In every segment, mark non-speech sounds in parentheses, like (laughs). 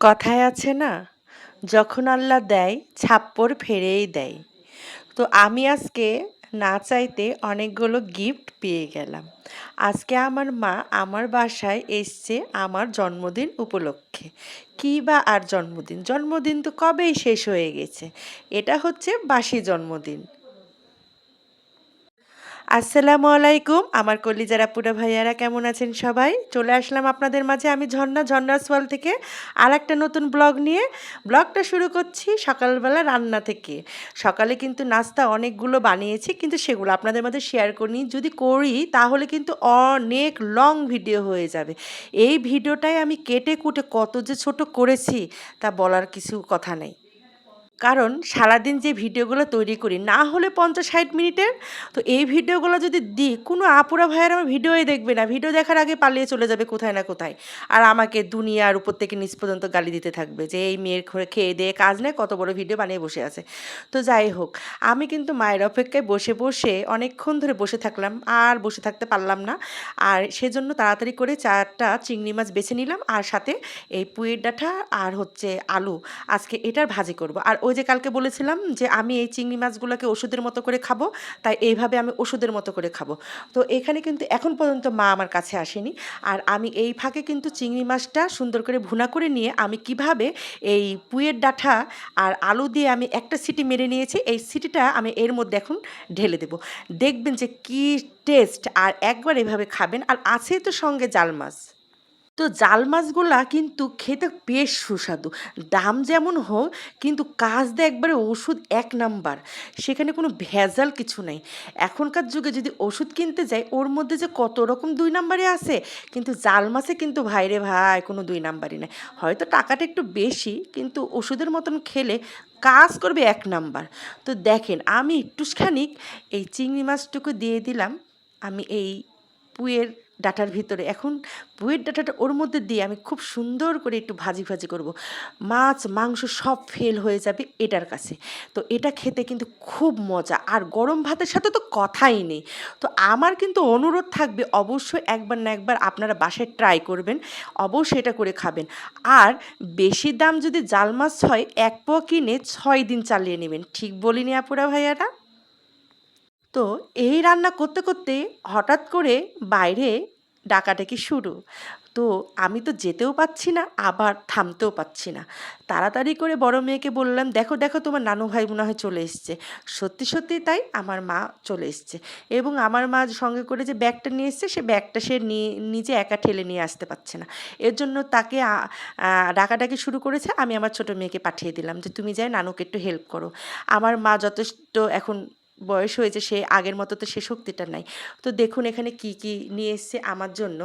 কথায় আছে না, যখন আল্লাহ দেয়, ছাপ্পর ফেরেই দেয়। তো আমি আজকে না চাইতে অনেকগুলো গিফট পেয়ে গেলাম। আজকে আমার মা আমার বাসায় এসছে আমার জন্মদিন উপলক্ষে। কী বা আর জন্মদিন? জন্মদিন তো কবেই শেষ হয়ে গেছে? এটা হচ্ছে বাসি জন্মদিন। আসসালামু আলাইকুম। আমার কলিজারা পুরা ভাইয়ারা কেমন আছেন সবাই? চলে আসলাম আপনাদের মাঝে আমি ঝর্ণা ঝর্ণা সোয়াল থেকে আর একটা নতুন ব্লগ নিয়ে। ব্লগটা শুরু করছি সকালবেলা রান্না থেকে। সকালে কিন্তু নাস্তা অনেকগুলো বানিয়েছি, কিন্তু সেগুলো আপনাদের মাঝে শেয়ার করিনি যদি করি, তাহলে কিন্তু অনেক লং ভিডিও হয়ে যাবে। এই ভিডিওটাই আমি কেটে কুটে কত যে ছোট করেছি, তা বলার কিছু কথা নেই। কারণ সারাদিন যে ভিডিওগুলো তৈরি করি, না হলে পঞ্চাশ ষাট মিনিটের। তো এই ভিডিওগুলো যদি দিই, কোনো আপুরা ভাইয়ের আমার ভিডিওই দেখবে না। ভিডিও দেখার আগে পালিয়ে চলে যাবে কোথায় না কোথায়। আর আমাকে দুনিয়ার উপর থেকে নিচ পর্যন্ত গালি দিতে থাকবে যে, এই মেয়ের খেয়ে দিয়ে কাজ নেয় কত বড় ভিডিও বানিয়ে বসে আছে। তো যাই হোক, আমি কিন্তু মায়ের অপেক্ষায় বসে বসে অনেকক্ষণ ধরে বসে থাকলাম, আর বসে থাকতে পারলাম না। আর সেজন্য তাড়াতাড়ি করে চারটা চিংড়ি মাছ বেছে নিলাম, আর সাথে এই পুয়ের ডাঁটা, আর হচ্ছে আলু। আজকে এটার ভাজি করব। আর ওই যে কালকে বলেছিলাম যে আমি এই চিংড়ি মাছগুলোকে ওষুধের মতো করে খাব, তাই এইভাবে আমি ওষুধের মতো করে খাব। তো এখানে কিন্তু এখন পর্যন্ত মা আমার কাছে আসেনি। আর আমি এই ফাঁকে কিন্তু চিংড়ি মাছটা সুন্দর করে ভুনা করে নিয়ে আমি কীভাবে এই পুয়ের ডাঁটা আর আলু দিয়ে আমি একটা সিটি মেরে নিয়েছি, এই সিটিটা আমি এর মধ্যে এখন ঢেলে দেব। দেখবেন যে কী টেস্ট, আর একবার এভাবে খাবেন। আর আছে তো সঙ্গে জাল মাছ। তো জাল মাছগুলা কিন্তু খেতে বেশ সুস্বাদু। দাম যেমন হোক, কিন্তু কাজ দেয় একবারে ওষুধ এক নাম্বার। সেখানে কোনো ভেজাল কিছু নেই। এখনকার যুগে যদি ওষুধ কিনতে যাই, ওর মধ্যে যে কত রকম দুই নাম্বারে আছে। কিন্তু জাল মাছে কিন্তু ভাইরে ভাই, কোনো দুই নাম্বারই নাই। হয়তো টাকাটা একটু বেশি, কিন্তু ওষুধের মতন খেলে কাজ করবে এক নাম্বার। তো দেখেন, আমি একটুখানিক এই চিংড়ি মাছটুকু দিয়ে দিলাম। আমি এই পুয়ের ডাটার ভিতরে। এখন পুয়ের ডাটাটা ওর মধ্যে দিয়ে আমি খুব সুন্দর করে একটু ভাজি ভাজি করব। মাছ, মাংস সব ফেল হয়ে যাবে এটার কাছে। তো এটা খেতে কিন্তু খুব মজা। আর গরম ভাতের সাথে তো কথাই নেই। তো আমার কিন্তু অনুরোধ থাকবে অবশ্যই একবার না একবার আপনারা বাসায় ট্রাই করবেন। অবশ্যই এটা করে খাবেন। আর বেশি দাম যদি জাল মাছ হয়, এক পোয়া কিনে ছয় দিন চালিয়ে নেবেন। ঠিক বলিনি আপুরা ভাইয়ারা? তো এই রান্না করতে করতে হঠাৎ করে বাইরে ডাকাডাকি শুরু। তো আমি তো যেতেও পাচ্ছি না, আবার থামতেও পাচ্ছি না। তাড়াতাড়ি করে বড় মেয়েকে বললাম, দেখো দেখো, তোমার নানু ভাই মনে হয় চলে এসছে। সত্যি সত্যি তাই আমার মা চলে এসছে এবং আমার মা সঙ্গে করে যে ব্যাগটা নিয়ে এসছে, সে ব্যাগটা সে নিজে একা ঠেলে নিয়ে আসতে পারছে না। এর জন্য তাকে ডাকাডাকি শুরু করেছে, আমি আমার ছোট মেয়েকে পাঠিয়ে দিলাম যে, তুমি যাই নানুকে একটু হেল্প করো। আমার মা যথেষ্ট এখন বয়স হয়েছে, সে আগের মতো তো সে শক্তিটা নাই। তো দেখুন এখানে কি কি নিয়ে এসছে আমার জন্য।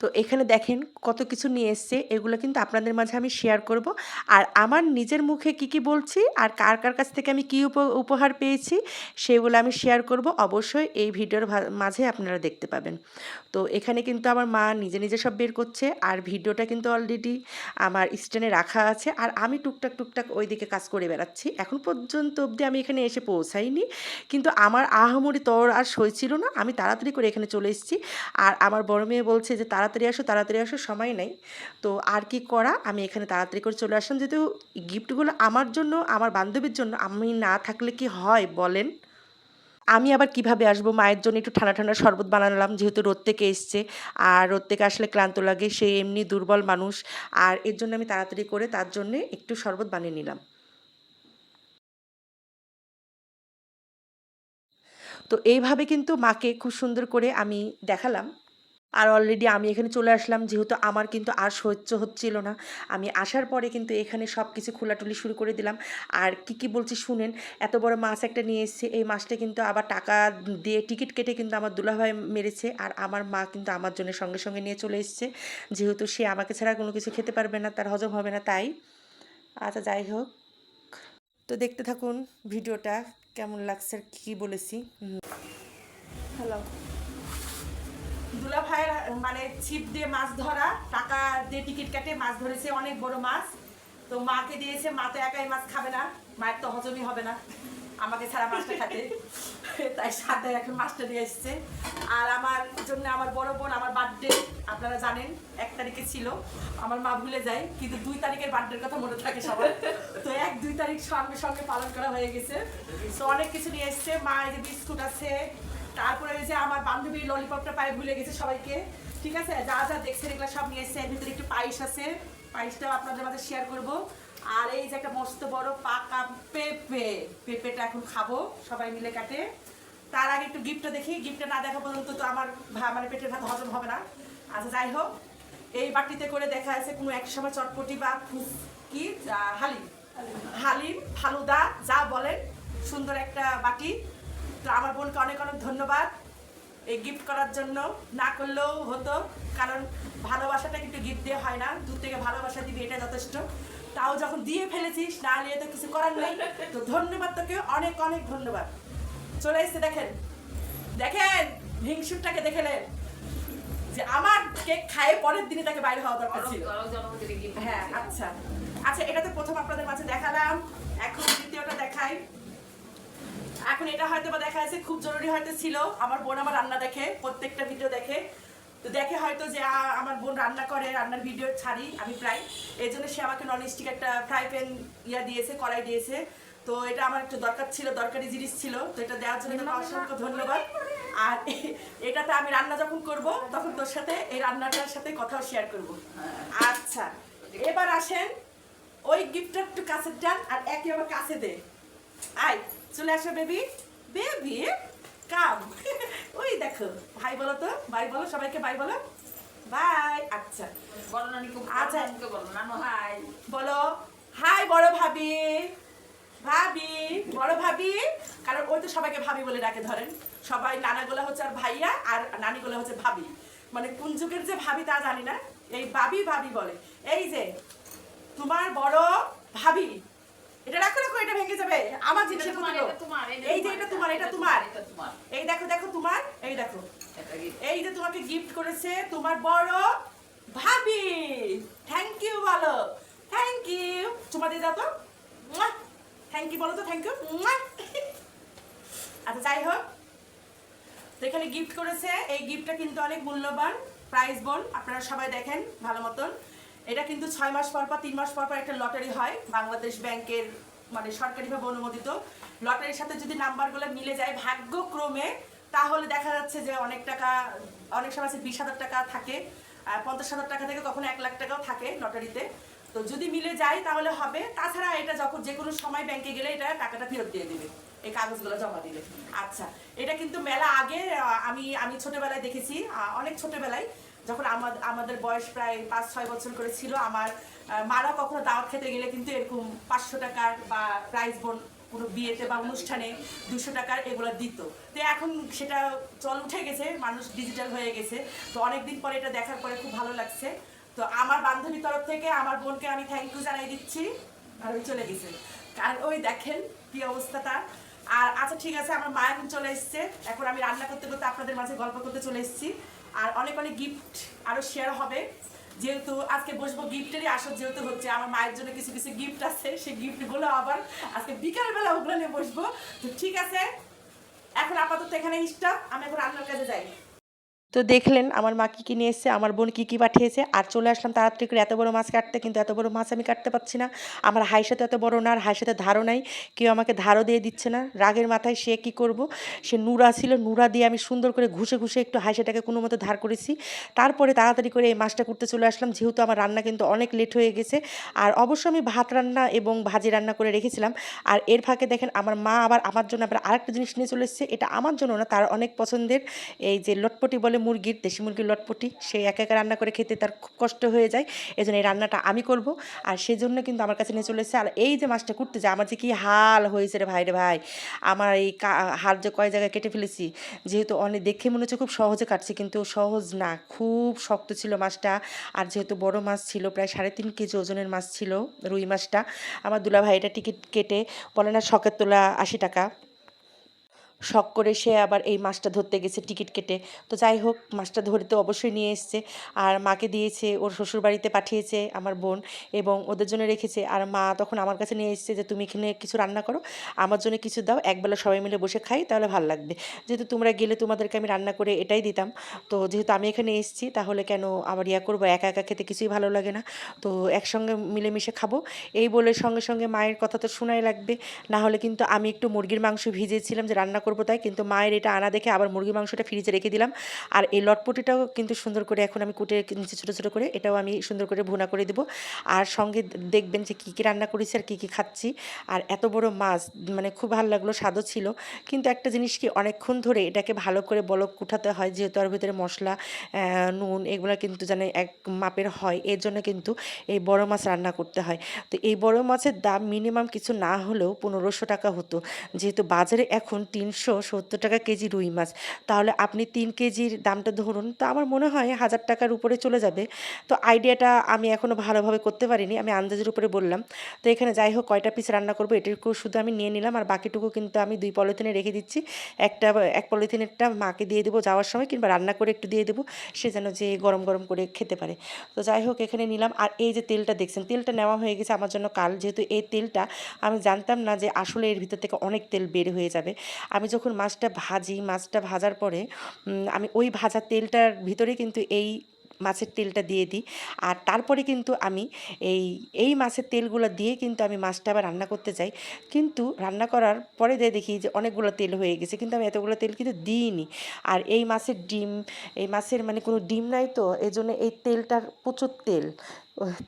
তো এখানে দেখেন কত কিছু নিয়ে এসছে, এগুলো কিন্তু আপনাদের মাঝে আমি শেয়ার করব। আর আমার নিজের মুখে কি কি বলছি আর কার কার কাছ থেকে আমি কী উপহার পেয়েছি, সেগুলো আমি শেয়ার করব। অবশ্যই এই ভিডিওর মাঝে আপনারা দেখতে পাবেন। তো এখানে কিন্তু আমার মা নিজে নিজে সব বের করছে আর ভিডিওটা কিন্তু অলরেডি আমার স্ট্যান্ডে রাখা আছে। আর আমি টুকটাক টুকটাক ওই দিকে কাজ করে বেড়াচ্ছি। এখন পর্যন্ত অবধি আমি এখানে এসে পৌঁছাইনি। কিন্তু আমার আহামরি তর আর সই ছিল না। আমি তাড়াতাড়ি করে এখানে চলে এসেছি। আর আমার বড় মেয়ে বলছে যে তাড়াতাড়ি আসো তাড়াতাড়ি আসো, সময় নেই। তো আর কি করা? আমি এখানে তাড়াতাড়ি করে চলে আসলাম। যেহেতু গিফটগুলো আমার জন্য, আমার বান্ধবীর জন্য, আমি না থাকলে কি হয় বলেন? আমি আবার কীভাবে আসব? মায়ের জন্য একটু ঠান্ডা ঠান্ডা শরবত বানালাম, যেহেতু রোদ থেকে এসছে। আর রোদ থেকে আসলে ক্লান্ত লাগে, সে এমনি দুর্বল মানুষ। আর এর জন্য আমি তাড়াতাড়ি করে তার জন্যে একটু শরবত বানিয়ে নিলাম। তো এইভাবে কিন্তু মাকে খুব সুন্দর করে আমি দেখালাম। আর অলরেডি আমি এখানে চলে আসলাম, যেহেতু আমার কিন্তু আর সহ্য হচ্ছিল না। আমি আসার পরে কিন্তু এখানে সব কিছু খোলাটুলি শুরু করে দিলাম। আর কি কি বলছি শুনেন, এত বড় মাছ একটা নিয়ে এসেছে, এই মাছটা কিন্তু আবার টাকা দিয়ে টিকিট কেটে কিন্তু আমার দুলাভাই মেরেছে, আর আমার মা কিন্তু আমার জন্য সঙ্গে সঙ্গে নিয়ে চলে এসছে। যেহেতু সে আমাকে ছাড়া কোনো কিছু খেতে পারবে না, তার হজম হবে না, তাই। আচ্ছা যাই হোক। তো দেখতে থাকুন ভিডিওটা, কেমন লাগছে আর কী বলেছি। হ্যালো দুলা ভাইয়ের মানে ছিপ দিয়ে মাছ ধরা, টাকা দিয়ে টিকিট কাটে মাছ ধরেছে, অনেক বড় মাছ। তো মাকে দিয়েছে, মা তো একাই মাছ খাবে না, মায়ের তো হজমই হবে না, আমাকে ছাড়া মাছটা খাতে (laughs) তাই সাথে এখন মাছটা নিয়ে এসছে। আর আমার জন্য আমার বড় বোন, আমার বার্থডে আপনারা জানেন, এক তারিখে ছিল। আমার মা ভুলে যায়, কিন্তু দুই তারিখের বার্থডের কথা মনে থাকে সবার। তো এক, দুই তারিখ সঙ্গে সঙ্গে পালন করা হয়ে গেছে। তো অনেক কিছু নিয়ে এসছে। মা এই যে বিস্কুট আছে তারপরে যে আমার বান্ধবীর ললিপপটা পায়ে ভুলে গেছে সবাইকে। ঠিক আছে? যা যা দেখছেন, এগুলো সব নিয়ে এসছে। এর ভিতরে একটু পায়েস আছে। পায়েসটাও আপনাদের মাঝে শেয়ার করব। আর এই যে একটা মস্ত বড় পাকা পেঁপে। পেঁপেটা এখন খাব, সবাই মিলে কাটে। তার আগে একটু গিফটটা দেখি। গিফটটা না দেখা পর্যন্ত তো আমার মানে পেটের ভাত হজম হবে না। আচ্ছা যাই হোক। এই বাটিতে করে দেখা আছে কোনো এক সময় চটপটি বা কি হালিম। হালিম, ফালুদা, যা বলেন, সুন্দর একটা বাটি। তো আমার বোনকে অনেক অনেক ধন্যবাদ। এই গিফট করার জন্য। না করলেও হতো কারণ ভালোবাসাটা কিন্তু গিফট দেওয়া হয় না। দূর থেকে ভালোবাসা দিবি এটা যথেষ্ট। তাও যখন দিয়ে ফেলেছিস না নিয়ে তো কিছু করার নেই। তো ধন্যবাদ তোকে অনেক অনেক ধন্যবাদ। চলে এসছে দেখেন। দেখেন হিংসুরটাকে দেখেলেন যে আমার কেক খায় পরের দিনে তাকে বাইরে হওয়া দরকার ছিল। হ্যাঁ আচ্ছা। আচ্ছা এটা তো প্রথম আপনাদের মাঝে দেখালাম। এখন দ্বিতীয়টা দেখাই। এখন এটা হয়তো বা দেখা যাচ্ছে খুব জরুরি হয়তো ছিল। আমার বোন আমার রান্না দেখে প্রত্যেকটা ভিডিও দেখে। তো দেখে হয়তো যে আমার বোন রান্না করে রান্নার ভিডিও ছাড়ি আমি প্রায়। এই জন্য সে আমাকে নন স্টিক একটা ফ্রাই প্যান ইয়া দিয়েছে কড়াই দিয়েছে। তো এটা আমার একটু দরকার ছিল দরকারি জিনিস ছিল। তো এটা দেওয়ার জন্য তোমাকে অসংখ্য ধন্যবাদ। আর এটাতে আমি রান্না যখন করব তখন তোর সাথে এই রান্নাটার সাথে কথাও শেয়ার করব। আচ্ছা এবার আসেন ওই গিফটটা একটু কাছে যান আর একে আবার কাছে দে। আই চলে আসো বেবি বেবি কাম ওই দেখো ভাই বলো তো ভাই বলো সবাইকে ভাই বলো। বাই আচ্ছা। বলো আচ্ছা। বলো হাই বড় ভাবি। ভাবি বড় ভাবি। কারণ ওই তো সবাইকে ভাবি বলে ডাকে ধরেন। সবাই নানাগুলো হচ্ছে আর ভাইয়া আর নানিগুলো হচ্ছে ভাবি। মানে কোন যুগের যে ভাবি তা জানি না। এই ভাবি ভাবি বলে। এই যে তোমার বড় ভাবি এটা রাখো রাখো এটা ভেঙে যাবে। আমার জিনিস এটা তোমার, এটা তোমার, এটা এই যে এটা তোমার এটা তোমার। এটা তোমার। এই দেখো দেখো তোমার এই দেখো। এই যে তোমাকে গিফট করেছে তোমার বড় ভাবি। থ্যাংক ইউ বলো। থ্যাংক ইউ চুমা দিয়ে দাও তো থ্যাংক ইউ বলো তো থ্যাংক ইউ আচ্ছা যাই হোক। তো এখানে গিফট করেছে। এই গিফটটা কিন্তু অনেক মূল্যবান প্রাইস বোন। আপনারা সবাই দেখেন ভালো মতন। এটা কিন্তু ছয় মাস পর পর, তিন মাস পর পর একটা লটারি হয় বাংলাদেশ ব্যাংকের মানে সরকারিভাবে অনুমোদিত। লটারির সাথে যদি নাম্বারগুলো মিলে যায় ভাগ্যক্রমে, তাহলে দেখা যাচ্ছে যে অনেক টাকা, অনেক সময় আছে বিশ হাজার টাকা থাকে পঞ্চাশ হাজার টাকা থেকে কখনো এক লাখ টাকাও থাকে লটারিতে। তো যদি মিলে যায় তাহলে হবে। তাছাড়া এটা যখন যে কোনো সময় ব্যাংকে গেলে এটা টাকাটা ফেরত দিয়ে দেবে, এই কাগজগুলো জমা দিলে। আচ্ছা এটা কিন্তু মেলা আগে আমি আমি ছোটবেলায় দেখেছি অনেক ছোটবেলায়। যখন আমাদের আমাদের বয়স প্রায় পাঁচ, ছয় বছর করে ছিল, আমার মারা কখনো দাওয়াত খেতে গেলে কিন্তু এরকম পাঁচশো টাকার বা প্রাইজ বোন কোনো বিয়েতে বা অনুষ্ঠানে দুশো টাকার এগুলো দিত। তো এখন সেটা চল উঠে গেছে, মানুষ ডিজিটাল হয়ে গেছে। তো অনেকদিন পরে এটা দেখার পরে খুব ভালো লাগছে। তো আমার বান্ধবীর তরফ থেকে আমার বোনকে আমি থ্যাংক ইউ জানাই দিচ্ছি, আর ওই চলে গেছে। কারণ ওই দেখেন কি অবস্থাটা আর আচ্ছা ঠিক আছে, আমার মা এখন চলে এসছে। এখন আমি রান্না করতে করতে আপনাদের মাঝে গল্প করতে চলে এসেছি। আর অনেক অনেক গিফট আরও শেয়ার হবে। যেহেতু আজকে বসবো গিফটেরই আসর, যেহেতু হচ্ছে আমার মায়ের জন্য কিছু কিছু গিফট আছে, সেই গিফটগুলো আবার আজকে বিকালবেলা ওগুলো নিয়ে বসবো। তো ঠিক আছে, এখন আপাতত এখানে স্টপ আমি এখন রান্নার কাজে যাই। তো দেখলেন আমার মা কী কী নিয়ে এসছে, আমার বোন কী কী পাঠিয়েছে, আর চলে আসলাম তাড়াতাড়ি করে এত বড় মাছ কাটতে, কিন্তু এত বড় মাছ আমি কাটতে পারছি না। আমার হাই সাথে এত বড় না, আর হাই সাথে ধারও নাই, কেউ আমাকে ধারও দিয়ে দিচ্ছে না। রাগের মাথায় সে কি করব? সে নুরা ছিল নুরা দিয়ে আমি সুন্দর করে ঘুষে ঘুষে একটু হাইসাটাকে কোনো মতো ধার করেছি। তারপরে তাড়াতাড়ি করে এই মাছটা করতে চলে আসলাম, যেহেতু আমার রান্না কিন্তু অনেক লেট হয়ে গেছে। আর অবশ্য আমি ভাত রান্না এবং ভাজি রান্না করে রেখেছিলাম, আর এর ফাঁকে দেখেন আমার মা আবার আমার জন্য আবার আরেকটা জিনিস নিয়ে চলে এসেছে, এটা আমার জন্য না, তার অনেক পছন্দের, এই যে লটপটি বলে মুরগির, দেশি মুরগির লটপটি, সে একা একা রান্না করে খেতে তার খুব কষ্ট হয়ে যায়। এই জন্য এই রান্নাটা আমি করব। আর সেই জন্য কিন্তু আমার কাছে নিয়ে চলে এসেছে। আর এই যে মাছটা করতে যায়, আমার যে কি হাল হয়েছে রে ভাই রে ভাই। আমার এই হাড় যে কয় জায়গায় কেটে ফেলেছি, যেহেতু অনেক দেখে মনে হচ্ছে খুব সহজে কাটছে, কিন্তু সহজ না। খুব শক্ত ছিল মাছটা। আর যেহেতু বড় মাছ ছিল, প্রায় সাড়ে তিন কেজি ওজনের মাছ ছিল রুই মাছটা। আমার দুলা ভাইটা টিকিট কেটে, বলে না শখের তোলা আশি টাকা। শখ করে সে আবার এই মাছটা ধরতে গেছে, টিকিট কেটে। তো যাই হোক মাছটা ধরে তো অবশ্যই নিয়ে এসছে। আর মাকে দিয়েছে, ওর শ্বশুর বাড়িতে পাঠিয়েছে আমার বোন এবং ওদের জন্য রেখেছে। আর মা তখন আমার কাছে নিয়ে এসছে যে, তুমি এখানে কিছু রান্না করো, আমার জন্য কিছু দাও, একবেলা সবাই মিলে বসে খাই, তাহলে ভালো লাগবে। যেহেতু তোমরা গেলে তোমাদেরকে আমি রান্না করে এটাই দিতাম। তো যেহেতু আমি এখানে এসেছি, তাহলে কেন আবার ইয়া করব, একা একা খেতে কিছুই ভালো লাগে না। তো একসঙ্গে মিলেমিশে খাব। এই বলে সঙ্গে সঙ্গে মায়ের কথা তো শোনাই লাগবে। না হলে কিন্তু আমি একটু মুরগির মাংস ভিজেছিলাম যে, রান্না করব তাই, কিন্তু মায়ের এটা আনা দেখে আবার মুরগির মাংসটা ফ্রিজে রেখে দিলাম। আর এই লটপটিটাও কিন্তু সুন্দর করে এখন আমি কুটে নিচে ছোটো ছোটো করে, এটাও আমি সুন্দর করে ভুনা করে দেবো। আর সঙ্গে দেখবেন যে কী কী রান্না করেছি আর কী কী খাচ্ছি। আর এত বড় মাছ মানে খুব ভালো লাগল, স্বাদও ছিল। কিন্তু একটা জিনিস কি, অনেকক্ষণ ধরে এটাকে ভালো করে বলক কুঠাতে হয়, যেহেতু আর ভিতরে মশলা নুন এগুলো কিন্তু যেন এক মাপের হয়, এর জন্য কিন্তু এই বড় মাছ রান্না করতে হয়। তো এই বড় মাছের দাম মিনিমাম কিছু না হলেও পনেরোশো টাকা হতো। যেহেতু বাজারে এখন তিনশো সত্তর টাকা কেজি রুই মাছ। তাহলে আপনি তিন কেজির দামটা ধরুন, তো আমার মনে হয় হাজার টাকার উপরে চলে যাবে। তো আইডিয়াটা আমি এখনও ভালোভাবে করতে পারিনি, আমি আন্দাজের উপরে বললাম। তো এখানে যাই হোক, কয়টা পিস রান্না করব এটুকু শুধু আমি নিয়ে নিলাম, আর বাকিটুকু কিন্তু আমি দুই পলিথিনে রেখে দিচ্ছি। একটা এক পলিথিনেরটা মাকে দিয়ে দেবো যাওয়ার সময়, কিংবা রান্না করে একটু দিয়ে দেবো, সে যেন যে গরম গরম করে খেতে পারে। তো যাই হোক, এখানে নিলাম। আর এই যে তেলটা দেখছেন, তেলটা নেওয়া হয়ে গেছে আমার জন্য কাল। যেহেতু এই তেলটা আমি জানতাম না যে আসলে এর ভিতর থেকে অনেক তেল বের হয়ে যাবে। আমি যখন মাছটা ভাজি, মাছটা ভাজার পরে আমি ওই ভাজা তেলটার ভিতরে কিন্তু এই মাছের তেলটা দিয়ে দিই। আর তারপরে কিন্তু আমি এই এই মাছের তেলগুলো দিয়ে কিন্তু আমি মাছটা আবার রান্না করতে চাই কিন্তু রান্না করার পরে দিয়ে দেখি যে অনেকগুলো তেল হয়ে গেছে, কিন্তু আমি এতগুলো তেল কিন্তু দিইনি। আর এই মাছের ডিম, এই মাছের মানে কোনো ডিম নাই তো এই জন্য এই তেলটার প্রচুর তেল।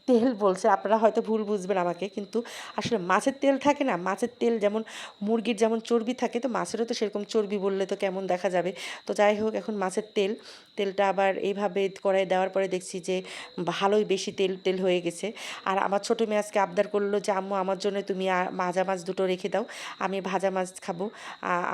তেল বলছে, আপনারা হয়তো ভুল বুঝবেন আমাকে, কিন্তু আসলে মাছের তেল থাকে না, মাছের তেল যেমন মুরগির যেমন চর্বি থাকে, তো মাছেরও তো সেরকম চর্বি বললে তো কেমন দেখা যাবে। তো যাই হোক, এখন মাছের তেল, তেলটা আবার এইভাবে কড়াই দেওয়ার পরে দেখছি যে ভালোই বেশি তেল তেল হয়ে গেছে। আর আমার ছোটো মেয়ে আজকে আবদার করল যে, আম্মু, আমার জন্য তুমি ভাজা মাছ দুটো রেখে দাও, আমি ভাজা মাছ খাব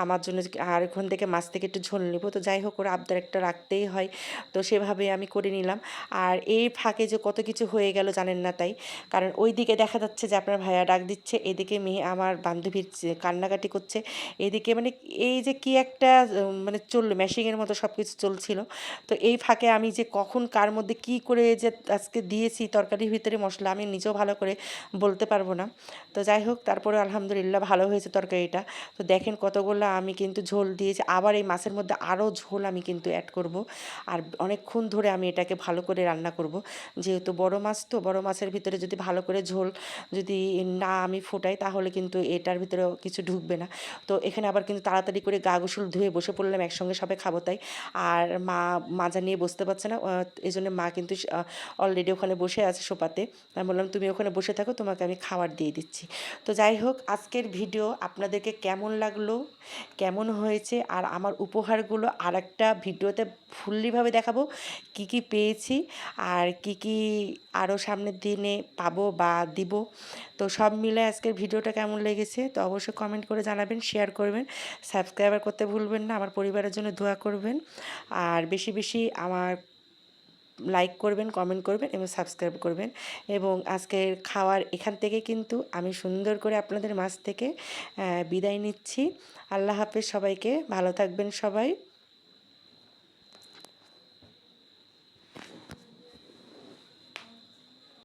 আমার জন্য আর ওখান থেকে মাছ থেকে একটু ঝোল নেব। তো যাই হোক, ওরা আবদার একটা রাখতেই হয়, তো সেভাবে আমি করে নিলাম। আর এই ফাঁকে যে কত কিছু হয়ে হয়ে গেল, জানেন না তাই। কারণ ওই দিকে দেখা যাচ্ছে যে আপনার ভাইয়া ডাক দিচ্ছে, এদিকে মেয়ে আমার বান্ধবীর কান্নাকাটি করছে, এদিকে মানে এই যে কি একটা মানে চলল ম্যাশিংয়ের মতো সব কিছু চলছিল। তো এই ফাঁকে আমি যে কখন কার মধ্যে কি করে যে আজকে দিয়েছি, তরকারির ভিতরে মশলা, আমি নিজেও ভালো করে বলতে পারব না। তো যাই হোক, তারপরে আলহামদুলিল্লাহ ভালো হয়েছে তরকারিটা। তো দেখেন কতগুলো আমি কিন্তু ঝোল দিয়েছি, আবার এই মাছের মধ্যে আরও ঝোল আমি কিন্তু অ্যাড করব। আর অনেকক্ষণ ধরে আমি এটাকে ভালো করে রান্না করব। যেহেতু বড় মাছ তো বড় মাছের ভিতরে যদি ভালো করে ঝোল যদি না আমি ফোটাই, তাহলে কিন্তু এটার ভিতরে কিছু ঢুকবে না। তো এখানে আবার কিন্তু তাড়াতাড়ি করে গা গোসল ধুয়ে বসে পড়লাম, একসঙ্গে সবাই খাব তাই। আর মা মাজা নিয়ে বসতে পারছে না এই জন্য মা কিন্তু অলরেডি ওখানে বসে আছে সোপাতে আমি বললাম, তুমি ওখানে বসে থাকো, তোমাকে আমি খাবার দিয়ে দিচ্ছি। তো যাই হোক, আজকের ভিডিও আপনাদেরকে কেমন লাগল, কেমন হয়েছে, আর আমার উপহারগুলো আর একটা ভিডিওতে ফুল্লিভাবে দেখাবো, কি কি পেয়েছি, আর কি কি আরও সামনের দিনে পাবো বা দিব। তো সব মিলে আজকের ভিডিওটা কেমন লেগেছে, তো অবশ্যই কমেন্ট করে জানাবেন শেয়ার করবেন। সাবস্ক্রাইবার করতে ভুলবেন না, আমার পরিবারের জন্য দোয়া করবেন। আর বেশি বেশি আমার লাইক করবেন কমেন্ট করবেন এবং সাবস্ক্রাইব করবেন। এবং আজকের খাওয়ার এখান থেকে কিন্তু আমি সুন্দর করে আপনাদের মাছ থেকে বিদায় নিচ্ছি। আল্লাহ হাফেজ সবাইকে, ভালো থাকবেন সবাই।